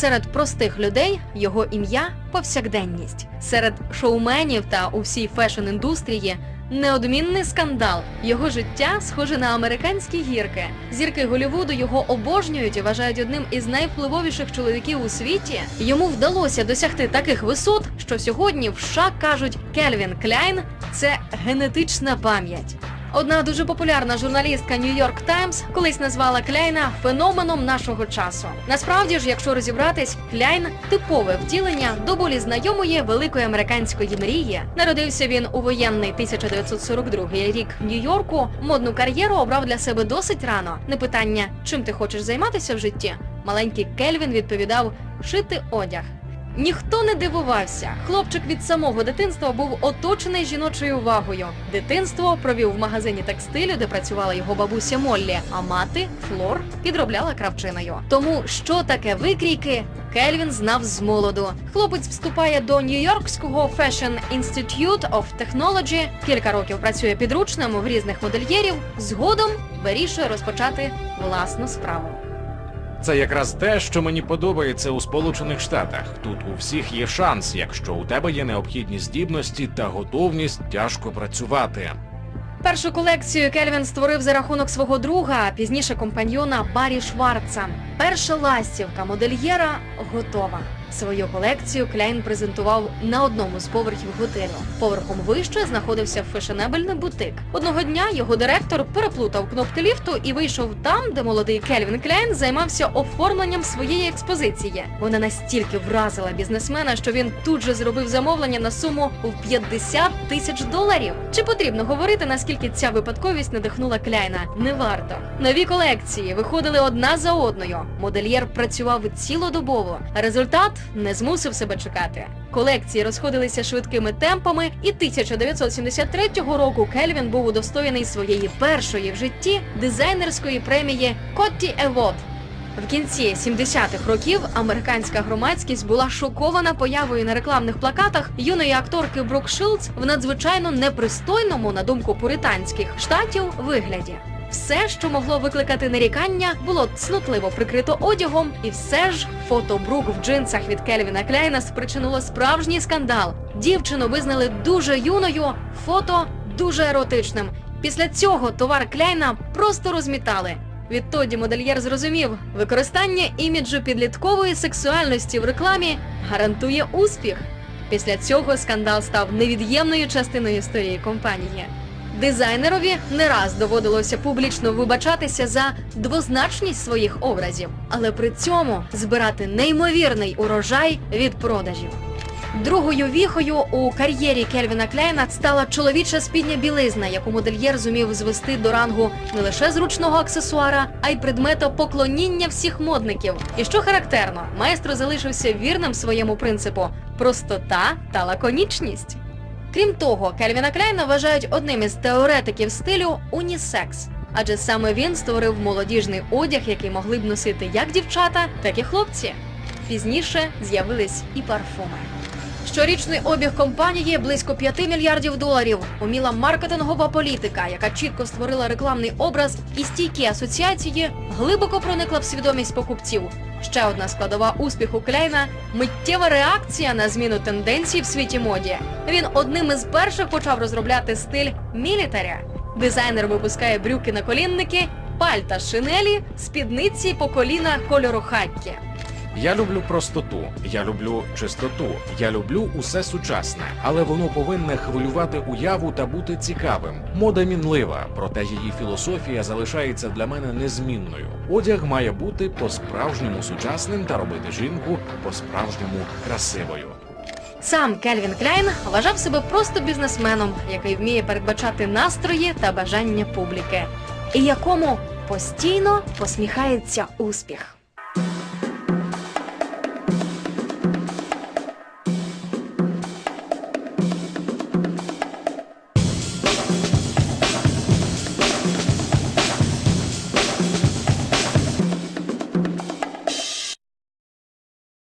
Серед простих людей його ім'я повсякденність. Серед шоуменів та у всій фешн-індустрії неодмінний скандал. Його життя схоже на американські гірки. Зірки Голівуду його обожнюють і вважають одним із найвпливовіших чоловіків у світі. Йому вдалося досягти таких висот, що сьогодні в США кажуть Кельвін Кляйн це генетична пам'ять. Одна дуже популярна журналістка York Times колись назвала Кляйна феноменом нашого часу. Насправді ж, якщо розібратись, Кляйн типове втілення до болі знайомої великої американської мрії. Народився він у воєнний 1942 рік в Нью-Йорку. Модну кар'єру обрав для себе досить рано. Не питання, чим ти хочеш займатися в житті. Маленький Кельвін відповідав шити одяг. Ніхто не дивувався. Хлопчик від самого дитинства був оточений жіночою увагою. Дитинство провів в магазині текстилю, де працювала його бабуся Моллі, а мати Флор підробляла кравчиною. Тому що таке викрійки? Кельвін знав з молоду. Хлопець вступає до Нью-Йоркського Fashion Institute of Technology, кілька років працює підручним в різних модельєрів. Згодом вирішує розпочати власну справу. Це якраз те, що мені подобається у Сполучених Штатах. Тут у всіх є шанс, якщо у тебе є необхідні здібності та готовність тяжко працювати. Першу колекцію Кельвін створив за рахунок свого друга, а пізніше компаньйона Барі Шварца. Перша ластівка модельєра готова. Свою колекцію Кляйн презентував на одному з поверхів готелю. Поверхом вище знаходився фешенебельний бутик. Одного дня його директор переплутав кнопки ліфту і вийшов там, де молодий Кельвін Кляйн займався оформленням своєї експозиції. Вона настільки вразила бізнесмена, що він тут же зробив замовлення на суму в 50 тисяч доларів. Чи потрібно говорити, наскільки ця випадковість надихнула Кляйна? Не варто. Нові колекції виходили одна за одною. Модельєр працював цілодобово. Результат не змусив себе чекати. Колекції розходилися швидкими темпами, і 1973 року Кельвін був удостоєний своєї першої в житті дизайнерської премії Котті Евод. В кінці 70-х років американська громадськість була шокована появою на рекламних плакатах юної акторки Брук Шилдс в надзвичайно непристойному, на думку пуританських штатів, вигляді. Все, що могло викликати нарікання, було цнотливо прикрито одягом, і все ж фото Брук в джинсах від Кельвіна Кляйна спричинило справжній скандал. Дівчину визнали дуже юною, фото дуже еротичним. Після цього товар Кляйна просто розмітали. Відтоді модельєр зрозумів, використання іміджу підліткової сексуальності в рекламі гарантує успіх. Після цього скандал став невід'ємною частиною історії компанії. Дизайнерові не раз доводилося публічно вибачатися за двозначність своїх образів, але при цьому збирати неймовірний урожай від продажів. Другою віхою у кар'єрі Кельвіна Кляйна стала чоловіча спідня білизна, яку модельєр зумів звести до рангу не лише зручного аксесуара, а й предмета поклоніння всіх модників. І що характерно, майстро залишився вірним своєму принципу простота та лаконічність. Крім того, Кельвіна Кляйна вважають одним із теоретиків стилю унісекс. Адже саме він створив молодіжний одяг, який могли б носити як дівчата, так і хлопці. Пізніше з'явились і парфуми. Щорічний обіг компанії близько 5 мільярдів доларів. Уміла маркетингова політика, яка чітко створила рекламний образ і стійкі асоціації, глибоко проникла в свідомість покупців. Ще одна складова успіху Кляйна миттєва реакція на зміну тенденцій в світі моді. Він одним із перших почав розробляти стиль мілітаря. Дизайнер випускає брюки на колінники, пальта шинелі, спідниці по коліна кольору хаккі. Я люблю простоту, я люблю чистоту, я люблю усе сучасне, але воно повинне хвилювати уяву та бути цікавим. Мода мінлива, проте її філософія залишається для мене незмінною. Одяг має бути по-справжньому сучасним та робити жінку по-справжньому красивою. Сам Кельвін Кляйн вважав себе просто бізнесменом, який вміє передбачати настрої та бажання публіки, і якому постійно посміхається успіх.